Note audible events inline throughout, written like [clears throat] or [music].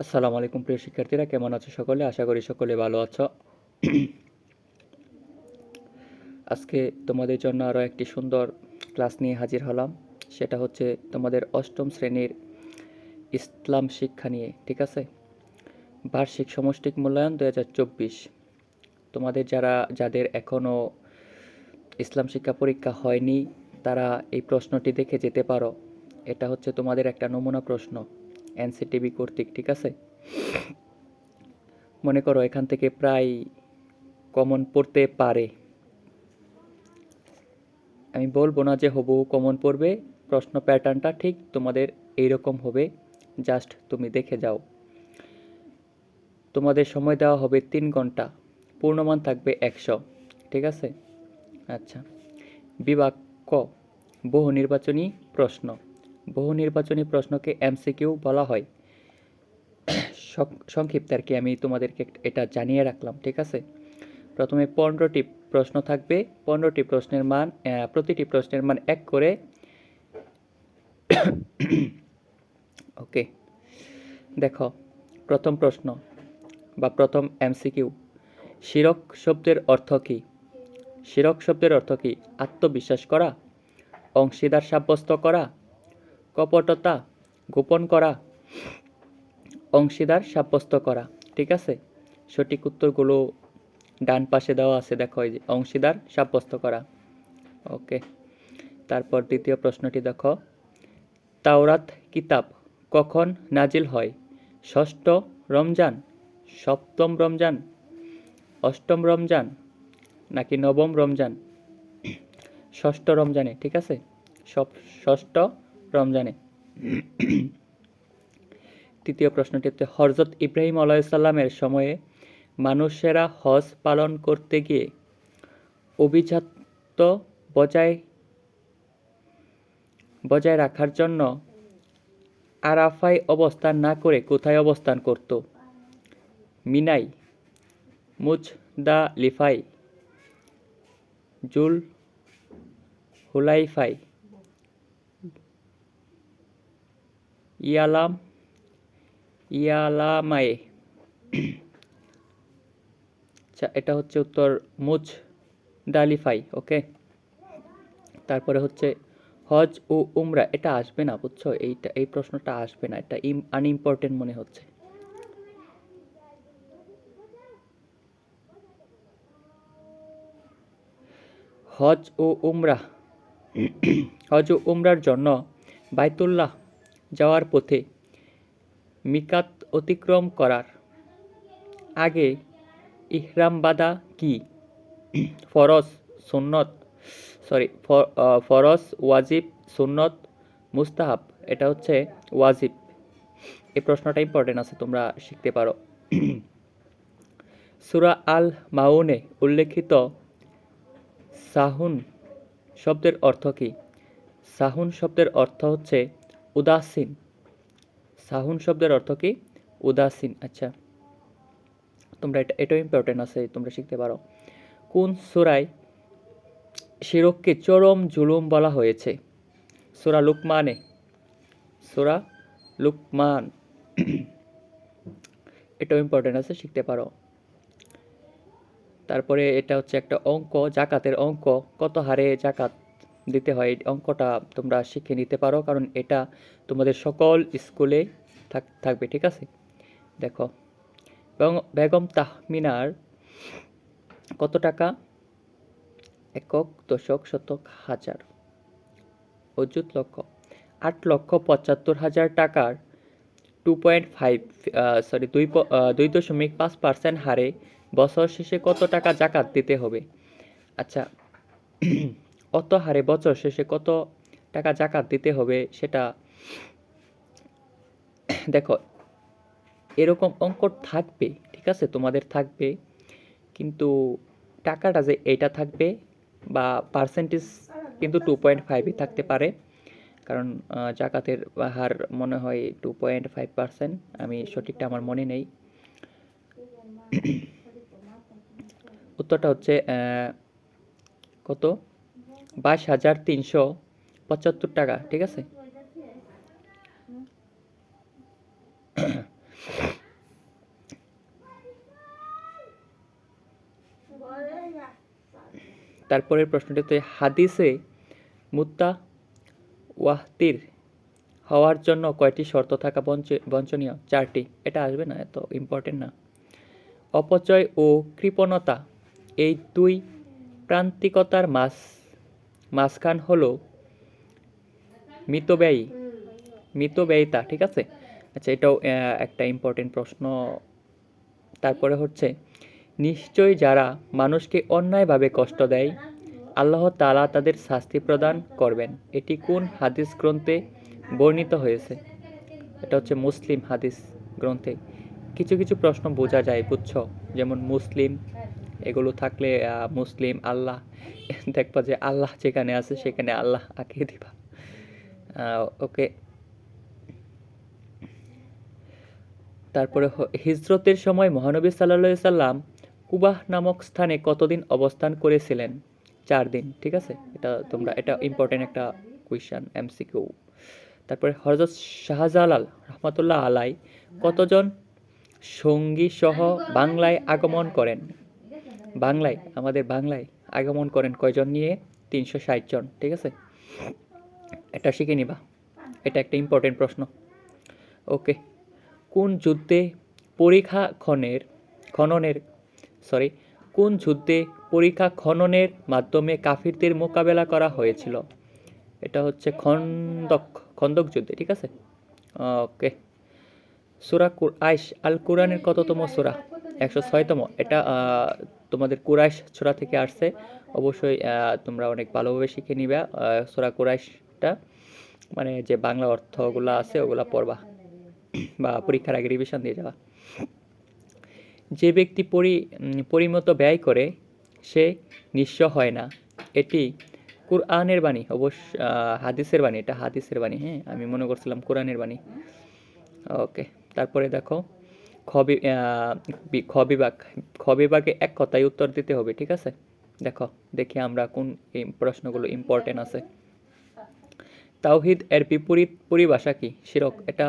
আসসালামু আলাইকুম প্রিয় শিক্ষার্থীরা, কেমন আছো সকলে? আশা করি সকলে ভালো আছো। আজকে তোমাদের জন্য আরও একটি সুন্দর ক্লাস নিয়ে হাজির হলাম। সেটা হচ্ছে তোমাদের অষ্টম শ্রেণির ইসলাম শিক্ষা নিয়ে, ঠিক আছে? বার্ষিক সমষ্টিক মূল্যায়ন দু হাজার চব্বিশ। তোমাদের যারা, যাদের এখনও ইসলাম শিক্ষা পরীক্ষা হয়নি, তারা এই প্রশ্নটি দেখে যেতে পারো। এটা হচ্ছে তোমাদের একটা নমুনা প্রশ্ন। এনসিটিভি কর্তৃক, ঠিক আছে? মনে করো এখান থেকে প্রায় কমন পড়তে পারে। আমি বলব না যে হবু কমন পড়বে, প্রশ্ন প্যাটার্নটা ঠিক তোমাদের এইরকম হবে জাস্ট তুমি দেখে যাও। তোমাদের সময় দেওয়া হবে তিন ঘণ্টা, পূর্ণমান থাকবে একশো, ঠিক আছে? আচ্ছা বিভাগ ক, বহু নির্বাচনী প্রশ্ন। বহু নির্বাচনী প্রশ্নকে এমসিকিউ বলা হয়। সংক্ষিপ্তে আর কি, আমি তোমাদেরকে এটা জানিয়ে রাখলাম, ঠিক আছে? প্রথমে পনেরোটি প্রশ্ন থাকবে। পনেরোটি প্রশ্নের মান প্রতিটি প্রশ্নের মান এক করে [coughs] ওকে, দেখো, প্রথম প্রশ্ন বা প্রথম এমসিকিউ, শিরক শব্দের অর্থ কী? শিরক শব্দের অর্থ কী? আত্মবিশ্বাস করা? অংশীদার সাব্যস্ত করা? কপটতা গোপন করা, অংশীদার সাব্যস্ত করা, ঠিক আছে? সঠিক উত্তরগুলো ডান পাশে দেওয়া আছে, দেখো এই যে, অংশীদার সাব্যস্ত করা। ওকে, তারপর দ্বিতীয় প্রশ্নটি দেখো। তাওরাত কিতাব কখন নাজিল হয়? ষষ্ঠ রমজান, সপ্তম রমজান, অষ্টম রমজান, নাকি নবম রমজান? ষষ্ঠ রমজানে, ঠিক আছে? সব ষষ্ঠ রমজানে। তৃতীয় প্রশ্নটি হচ্ছে হরজত ইব্রাহিম আলাইসাল্লামের সময়ে মানুষেরা হজ পালন করতে গিয়ে অভিজাত্য বজায় বজায় রাখার জন্য আরাফায় অবস্থান না করে কোথায় অবস্থান করত? মিনাই মুজদা লিফাই জুল হুলাইফাই ইয়ালাম ইয়ালামায়ে আচ্ছা এটা হচ্ছে উত্তর মুজ ডালিফাই ওকে? তারপরে হচ্ছে হজ ও উমরা, এটা আসবে না, বুঝছ? এইটা, এই প্রশ্নটা আসবে না, এটা আনইম্পর্টেন্ট মনে হচ্ছে। হজ ও উমরা, [clears throat] হজ ও উমরার জন্য বাইতুল্লাহ যাওয়ার পথে মিকাত অতিক্রম করার। আগে ইহরাম বাদা কি? ফরজ, সুন্নত সরি ফরজ, ওয়াজিব, সুন্নত, মুস্তাহাব, এটা হচ্ছে ওয়াজিব। এই প্রশ্নটা ইম্পর্টেন্ট আছে, তোমরা শিখতে পারো। সুরা আল মাউনে উল্লেখিত সাহুন শব্দের অর্থ কী? সাহুন শব্দের অর্থ হচ্ছে উদাসীন। সাহুন শব্দের অর্থ কি? উদাসীন। আচ্ছা। তোমরা এটা, এটাও ইম্পর্টেন্ট আছে, তোমরা শিখতে পারো। কোন সুরায় শিরককে চরম জুলুম বলা হয়েছে? সুরা লুকমানে সুরা লুকমান। এটাও ইম্পর্টেন্ট আছে, শিখতে পারো। তারপরে এটা হচ্ছে একটা অঙ্ক, জাকাতের অঙ্ক। কত হারে জাকাত? দিতে হয় অঙ্কটা তোমরা শিখে নিতে পারো, কারণ এটা তোমাদের সকল স্কুলে থাক- থাকবে, ঠিক আছে? দেখো বেগম- বেগম তাহমিনার কত টাকা? একক দশক শতক হাজার। অযুত লক্ষ, আট লক্ষ পঁচাত্তর হাজার টাকার টু পয়েন্ট ফাইভ সরি দুই দুই দশমিক পাঁচ পার্সেন্ট হারে বছর শেষে কত টাকা জাকাত দিতে হবে? আচ্ছা অত হারে বছর শেষে কত টাকা জাকাত দিতে হবে সেটা [coughs] দেখো, এরকম অঙ্ক থাকবে, ঠিক আছে? তোমাদের থাকবে, কিন্তু টাকাটা যে এটা থাকবে বা পার্সেন্টেজ কিন্তু টু পয়েন্ট ফাইভই থাকতে পারে। কারণ জাকাতের হার মনে হয় টু পয়েন্ট ফাইভ পার্সেন্ট আমি সঠিকটা আমার মনে নেই। [coughs] উত্তরটা হচ্ছে কত? বাইশ হাজার তিনশো পঁচাত্তর টাকা, ঠিক আছে? তারপরের প্রশ্নটিতে হাদিসে মুত্তা ওয়াহতির হওয়ার জন্য কয়টি শর্ত থাকা বঞ্চনীয়? চারটি। এটা আসবে না, এত ইম্পর্টেন্ট না। অপচয় ও কৃপণতা, এই দুই প্রান্তিকতার মাছ মাঝখান হলো মিতব্যয়ী। মিতব্যয়িতা, ঠিক আছে? আচ্ছা এটাও একটা ইম্পর্টেন্ট প্রশ্ন। তারপরে হচ্ছে, নিশ্চয়ই যারা মানুষকে অন্যায়ভাবে কষ্ট দেয়, আল্লাহ তাআলা তাদের শাস্তি প্রদান করবেন। এটি কোন হাদিস গ্রন্থে বর্ণিত হয়েছে? এটা হচ্ছে মুসলিম হাদিস গ্রন্থে। কিছু কিছু প্রশ্ন বোঝা যায়, বুঝছ? যেমন মুসলিম এগুলো থাকলে মুসলিম আল্লাহ, দেখবা যে আল্লাহ যেখানে আছে সেখানে আল্লাহ আঁকিয়ে দিবা। ওকে। তারপরে হিজরতের সময় মহানবী সাল্লাহ সাল্লাম কুবাহ নামক স্থানে কতদিন অবস্থান করেছিলেন? চার দিন, ঠিক আছে? এটা তোমরা, এটা ইম্পর্টেন্ট একটা কুয়েশন এমসিকিউ তারপরে হজরত শাহজালাল রহমতুল্লাহ আলাই কতজন সঙ্গী সহ বাংলায় আগমন করেন? বাংলায়, আমাদের বাংলায় আগমন করেন কয়জন নিয়ে? তিনশো ষাট জন, ঠিক আছে? এটা শিখে নিবা। এটা একটা ইম্পর্টেন্ট প্রশ্ন। ওকে কোন যুদ্ধে পরীক্ষা খনের, খননের সরি কোন যুদ্ধে পরীক্ষা খননের মাধ্যমে কাফিরদের মোকাবেলা করা হয়েছিল? এটা হচ্ছে খন্দক খন্দক যুদ্ধে, ঠিক আছে? ওকে সুরা আইস আল কোরআনের কততম সুরা? একশো ছয়তম। এটা তোমাদের কুরাইশ সুরা থেকে আসছে। অবশ্যই তোমরা অনেক ভালোভাবে শিখে নিবা সুরা কুরাইশটা। মানে যে বাংলা অর্থগুলো আছে, ওগুলা পড়বা বা পরীক্ষার আগে রিভিশন দিয়ে যাওয়া যে ব্যক্তি পরি পরিমত ব্যয় করে, সে নিঃস্ব হয় না। এটি কোরআনের বাণী, অবশ্য হাদিসের বাণী, এটা হাদিসের বাণী হ্যাঁ? আমি মনে করছিলাম কোরআনের বাণী। ওকে, তারপরে দেখো খ খ বিভাগ খ বিভাগে এক কথায় উত্তর দিতে হবে, ঠিক আছে? দেখো, দেখি আমরা কোন প্রশ্নগুলো ইম্পর্টেন্ট আছে। তাওহিদ এর বিপরীত পরিভাষা কি? শিরক, এটা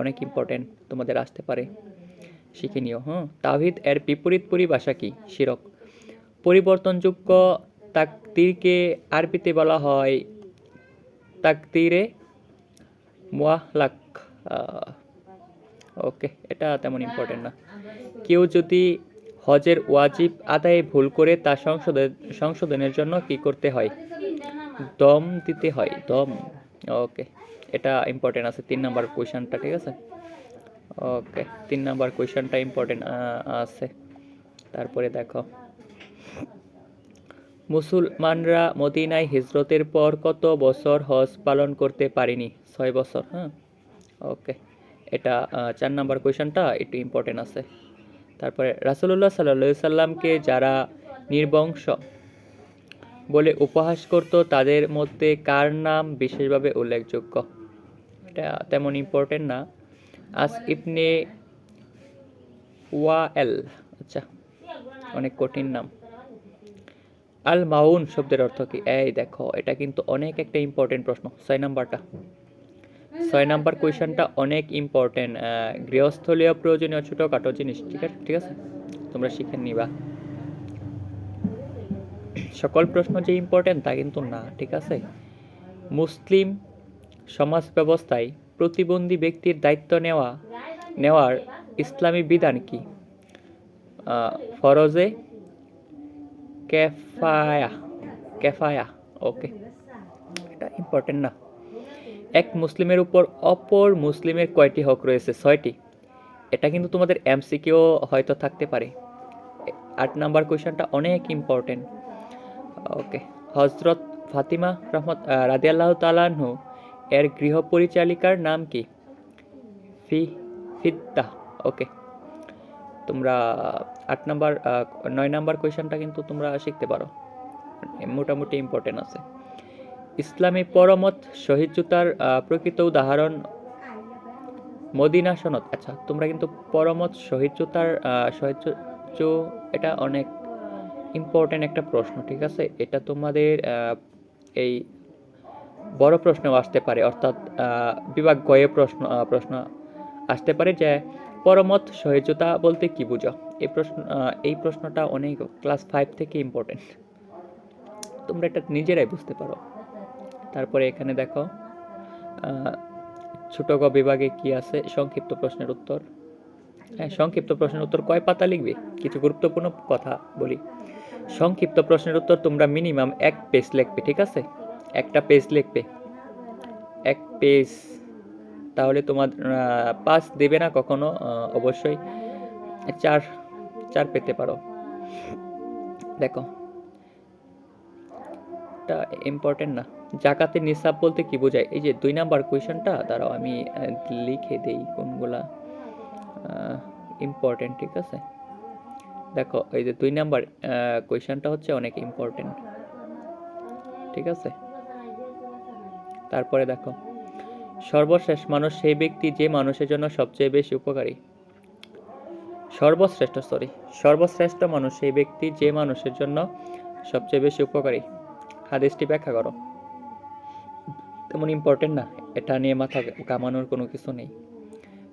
অনেক ইম্পর্টেন্ট তোমাদের আসতে পারে। শিখে নিও হ্যাঁ তাওহিদ এর বিপরীত পরিভাষা কি? শিরক। পরিবর্তনযোগ্য তাকদিরকে আরবিতে বলা হয় তাকদিরে মুয়াহলাক ওকে এটা তেমন ইম্পর্টেন্ট না। কেউ যদি হজের ওয়াজিব আদায়ে ভুল করে তা সংশোধন সংশোধনের জন্য কি করতে হয়? দম দিতে হয়, দম। ওকে এটা ইম্পর্টেন্ট আছে, তিন নাম্বার কোয়েশনটা ঠিক আছে? ওকে তিন নাম্বার কোয়েশনটা ইম্পর্টেন্ট আছে। তারপরে দেখো। মুসলমানরা মদিনায় হিজরতের পর কত বছর হজ পালন করতে পারেনি? ছয় বছর হ্যাঁ? ওকে এটা চার নাম্বার কোয়েশনটা একটু ইম্পর্টেন্ট আছে। তারপরে রাসুলুল্লাহ সাল্লা সাল্লামকে যারা নির্বংশ বলে উপহাস করত, তাদের মধ্যে কার নাম বিশেষভাবে উল্লেখযোগ্য? এটা তেমন ইম্পর্টেন্ট না। আস ইবনে ওয়াএল আচ্ছা অনেক কঠিন নাম। আল মাউন শব্দের অর্থ কি? এই দেখো, এটা কিন্তু অনেক একটা ইম্পর্টেন্ট প্রশ্ন, ছয় নাম্বারটা। ছয় নাম্বার কোয়েশনটা অনেক ইম্পর্টেন্ট গৃহস্থলীয় প্রয়োজনীয় ছোটো ছোটোখাটো জিনিস, ঠিক আছে? ঠিক আছে? তোমরা শিখে নিবা। সকল প্রশ্ন যে ইম্পর্টেন্ট তা কিন্তু না, ঠিক আছে? মুসলিম সমাজ ব্যবস্থায় প্রতিবন্ধী ব্যক্তির দায়িত্ব নেওয়া, নেওয়ার ইসলামী বিধান কি? ফরজে ক্যাফায়া ক্যাফায়া ওকে এটা ইম্পর্টেন্ট না। এক মুসলিমের উপর অপর মুসলিমের কয়টি হক রয়েছে? ছয়টি। এটা কিন্তু তোমাদের এমসিকিউ হয়তো থাকতে পারে। আট নাম্বার কোয়েশনটা অনেক ইম্পর্টেন্ট ওকে। হজরত ফাতিমা রহমত রাদিয়াল্লাহ তালাহু এর গৃহ পরিচালিকার নাম কি? ফি, ফিদ্দা। ওকে। তোমরা আট নাম্বার নয় নাম্বার কোয়েশনটা কিন্তু তোমরা শিখতে পারো। মোটামুটি ইম্পর্টেন্ট আছে। ইসলামী পরমত সহিষ্ণুতার প্রকৃত উদাহরণ মদিনা সনদ। আচ্ছা তোমরা কিন্তু পরমত সহিষ্ণুতার সহিষ্ণু এটা অনেক ইম্পর্টেন্ট একটা প্রশ্ন, ঠিক আছে? এটা তোমাদের এই বড় প্রশ্নও আসতে পারে, অর্থাৎ বিভাগ গয়ে প্রশ্ন প্রশ্ন আসতে পারে যে পরমত সহিষ্ণুতা বলতে কি বুঝো? এই প্রশ্ন এই প্রশ্নটা অনেক ক্লাস ফাইভ থেকে ইম্পর্টেন্ট তোমরা এটা নিজেরাই বুঝতে পারো। তারপরে এখানে দেখো ছোট গ বিভাগে কি আছে? সংক্ষিপ্ত প্রশ্নের উত্তর। হ্যাঁ সংক্ষিপ্ত প্রশ্নের উত্তর কয় পাতা লিখবে? কিছু গুরুত্বপূর্ণ কথা বলি। সংক্ষিপ্ত প্রশ্নের উত্তর তোমরা মিনিমাম এক পেজ লিখবে, ঠিক আছে? একটা পেজ লিখবে। এক পেজ, তাহলে তোমার পাস দেবে না কখনো? অবশ্যই চার চার পেতে পারো। দেখো এটা ইম্পর্টেন্ট না। জাকাতের নিসাব বলতে কি বোঝায়? এই যে দুই নাম্বার কোয়েশনটা, দাঁড়াও, আমি লিখে দেই কোনগুলা। ইম্পর্টেন্ট ঠিক আছে? দেখো, এই যে দুই নাম্বার কোয়েশনটা হচ্ছে অনেক ইম্পর্টেন্ট ঠিক আছে? তারপরে দেখো, সর্বশেষ মানুষ সেই ব্যক্তি যে মানুষের জন্য সবচেয়ে বেশি উপকারী। সর্বশ্রেষ্ঠ সরি সর্বশ্রেষ্ঠ মানুষ সেই ব্যক্তি যে মানুষের জন্য সবচেয়ে বেশি উপকারী। হাদিসটি ব্যাখ্যা করো। তেমন ইম্পর্টেন্ট না, এটা নিয়ে মাথা কামানোর কোনো কিছু নেই।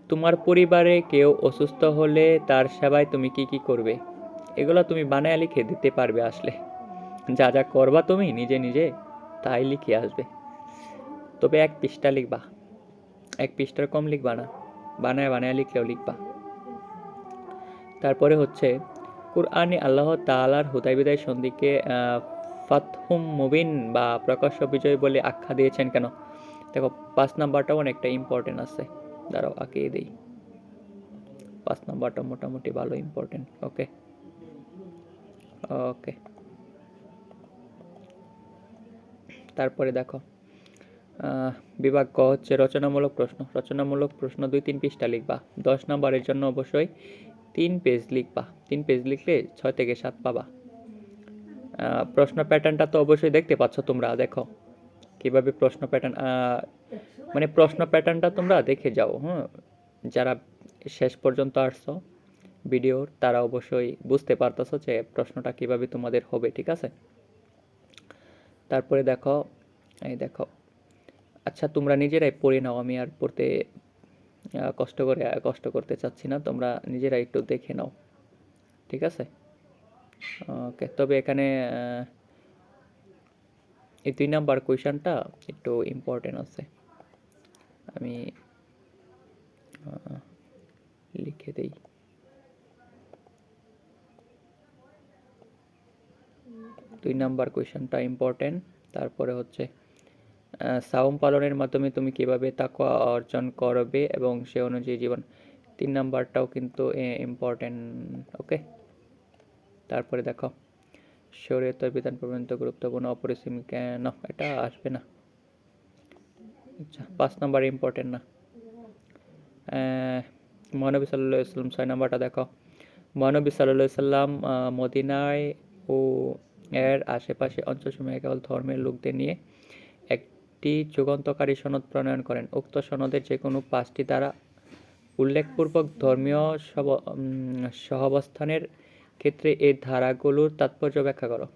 তোমার পরিবারে কেউ অসুস্থ হলে তার সেবায় তুমি কি কি করবে? এগুলো তুমি বানায় লিখে দিতে পারবে আসলে। যা যা করবা তুমি নিজে নিজে, তাই লিখে আসবে। তবে এক পৃষ্ঠা লিখবা। এক পৃষ্ঠার কম লিখবা না, বানায় বানায় লিখলেও লিখবা। তারপরে হচ্ছে, কুরআনে আল্লাহ তাআলার হুদাই বিদায় সন্ধিকে ফাতহুম মুবিন বা প্রকাশ্য বিজয় বলে আখ্যা দিয়েছেন কেন? দেখো, পাঁচ নাম্বারটাও অনেকটা ইম্পর্টেন্ট আছে। দাঁড়াও, আঁকিয়ে দিই। পাঁচ নাম্বারটা মোটামুটি ভালো ইম্পর্টেন্ট ওকে ওকে তারপরে দেখো বিভাগ ক হচ্ছে রচনামূলক প্রশ্ন। রচনামূলক প্রশ্ন দুই তিন পৃষ্ঠা লিখবা। দশ নম্বরের জন্য অবশ্যই তিন পেজ লিখবা। তিন পেজ লিখলে ছয় থেকে সাত পাবা। প্রশ্ন প্যাটার্নটা তো অবশ্যই দেখতে পাচ্ছ তোমরা, দেখো। কীভাবে প্রশ্ন প্যাটার্ন মানে প্রশ্ন প্যাটার্নটা তোমরা দেখে যাও হ্যাঁ যারা শেষ পর্যন্ত আসছো ভিডিওর, তারা অবশ্যই বুঝতে পারতেছো যে প্রশ্নটা কীভাবে তোমাদের হবে, ঠিক আছে? তারপরে দেখো, এই দেখো। আচ্ছা তোমরা নিজেরাই পড়ে নাও, আমি আর পড়তে কষ্ট করে, কষ্ট করতে চাচ্ছি না, তোমরা নিজেরাই একটু দেখে নাও, ঠিক আছে? ওকে তবে এখানে এই দুই নাম্বার কোয়েশনটা একটু ইম্পর্টেন্ট আছে। আমি লিখে দেই। দুই নাম্বার কোয়েশনটা ইম্পর্টেন্ট তারপরে হচ্ছে সাওম পালনের মাধ্যমে তুমি কীভাবে তাকওয়া অর্জন করবে এবং সে অনুযায়ী জীবন। তিন নাম্বারটাও কিন্তু ইম্পর্টেন্ট ওকে তারপরে দেখো, শরীয়তের বিধান পর্যন্ত গুরুত্বপূর্ণ অপরিসীম কেন? এটা আসবে না। আচ্ছা পাঁচ নাম্বার ইম্পর্টেন্ট না। মহানবী সাল্লাহ সাল্লাম ছয় নাম্বারটা দেখো। মহানবী সাল্লাহ সাল্লাম মদিনায় ও এর আশেপাশে অঞ্চলসমূহে কেবল ধর্মের লোকদের নিয়ে একটি যুগান্তকারী সনদ প্রণয়ন করেন। উক্ত সনদের যে কোনো পাঁচটি দ্বারা উল্লেখপূর্বক ধর্মীয় সব- সহাবস্থানের ক্ষেত্রে এই ধারাগুলোর তাৎপর্য ব্যাখ্যা করো।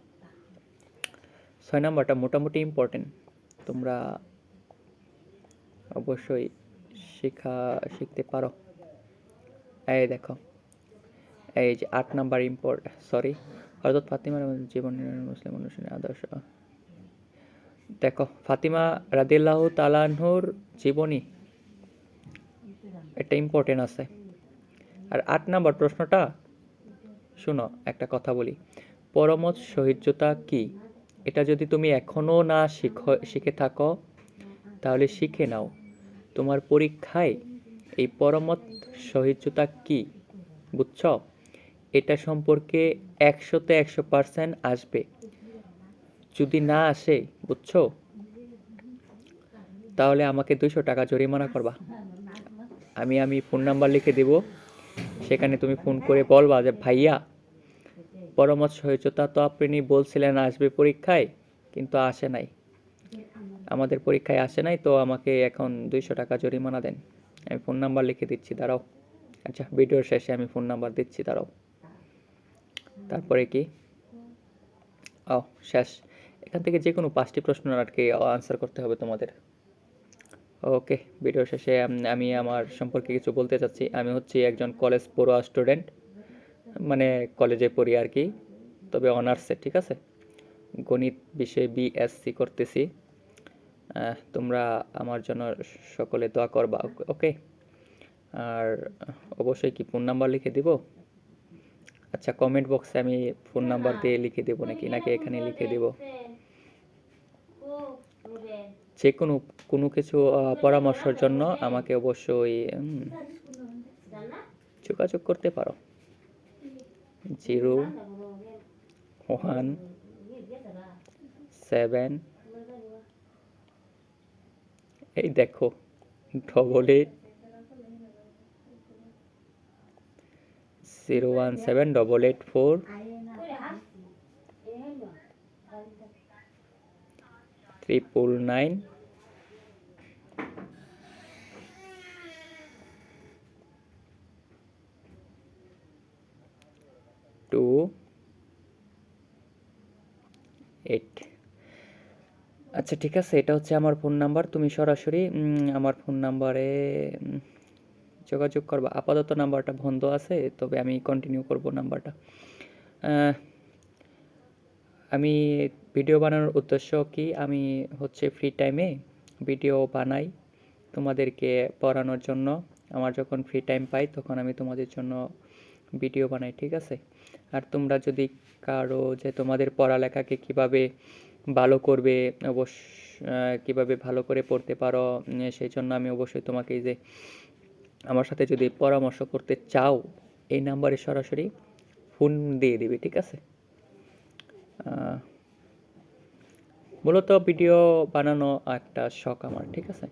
ছয় নম্বরটা মোটামুটি ইম্পর্টেন্ট তোমরা অবশ্যই শিখা, শিখতে পারো। এই দেখো, এই যে আট নাম্বার ইম্পর্ট সরি হরদত ফাতিমার জীবন মুসলিম অনুসারী আদর্শ। দেখো, ফাতিমা রাদিল্লাহ তালানহুর জীবনী এটা ইম্পর্টেন্ট আছে। আর আট নাম্বার প্রশ্নটা শুনো, একটা কথা বলি। পরমত সহিষ্ণুতা কি? এটা যদি তুমি এখনও না শিখ, শিখে থাকো, তাহলে শিখে নাও। তোমার পরীক্ষায় এই পরমত সহিষ্ণুতা কি? বুঝছ? এটা সম্পর্কে একশোতে একশো পার্সেন্ট আসবে। যদি না আসে, বুঝছ? তাহলে আমাকে দুশো টাকা জরিমানা করবা। আমি আমি ফোন নাম্বার লিখে দেব। সেখানে তুমি ফোন করে বলবা যে, ভাইয়া, পরামর্শ হয়েছে। তো আপনি বলছিলেন আসবে পরীক্ষায়, কিন্তু আসে নাই। আমাদের পরীক্ষায় আসে নাই, তো আমাকে এখন দুইশো টাকা জরিমানা দেন। আমি ফোন নাম্বার লিখে দিচ্ছি, দাঁড়াও। আচ্ছা ভিডিওর শেষে আমি ফোন নাম্বার দিচ্ছি, দাঁড়াও। তারপরে কি? ও শেষ। এখান থেকে যে কোনো পাঁচটি প্রশ্ন আর কি আনসার করতে হবে তোমাদের। ওকে ভিডিও শেষে আমি আমার সম্পর্কে কিছু বলতে চাচ্ছি। আমি হচ্ছি একজন কলেজ পড়ুয়া স্টুডেন্ট মানে কলেজে পড়ি আর কি, তবে অনার্সে ঠিক আছে? গণিত বিষয়ে বিএসসি করতেছি। তোমরা আমার জন্য সকলে দোয়া করবা ওকে আর অবশ্যই কি ফোন নাম্বার লিখে দিব? আচ্ছা কমেন্ট বক্সে আমি ফোন নাম্বার দিয়ে লিখে দেবো নাকি? নাকি এখানে লিখে দেব? যে কোনো কোনো কিছু পরামর্শের জন্য আমাকে অবশ্যই যোগাযোগ করতে পারো। জিরো ওয়ান সেভেন এই দেখো double eight zero one seven double eight four triple nine two eight আচ্ছা ঠিক আছে, এটা হচ্ছে আমার ফোন নাম্বার তুমি সরাসরি আমার ফোন নাম্বারে যোগাযোগ করবা। আপাতত নাম্বারটা বন্ধ আছে, তবে আমি কন্টিনিউ করব নাম্বারটা আমি ভিডিও বানানোর উদ্দেশ্য কি? আমি হচ্ছে ফ্রি টাইমে ভিডিও বানাই তোমাদেরকে পড়ানোর জন্য। আমার যখন ফ্রি টাইম পাই, তখন আমি তোমাদের জন্য ভিডিও বানাই, ঠিক আছে? আর তোমরা যদি কারও যে তোমাদের পড়ালেখাকে কীভাবে ভালো করবে, অবশ্য কীভাবে ভালো করে পড়তে পারো সেই জন্য আমি অবশ্যই তোমাকে যে আমার সাথে যদি পরামর্শ করতে চাও, এই নাম্বারে সরাসরি ফোন দিয়ে দিবে, ঠিক আছে? মূলত ভিডিও বানানো একটা শখ আমার ঠিক আছে?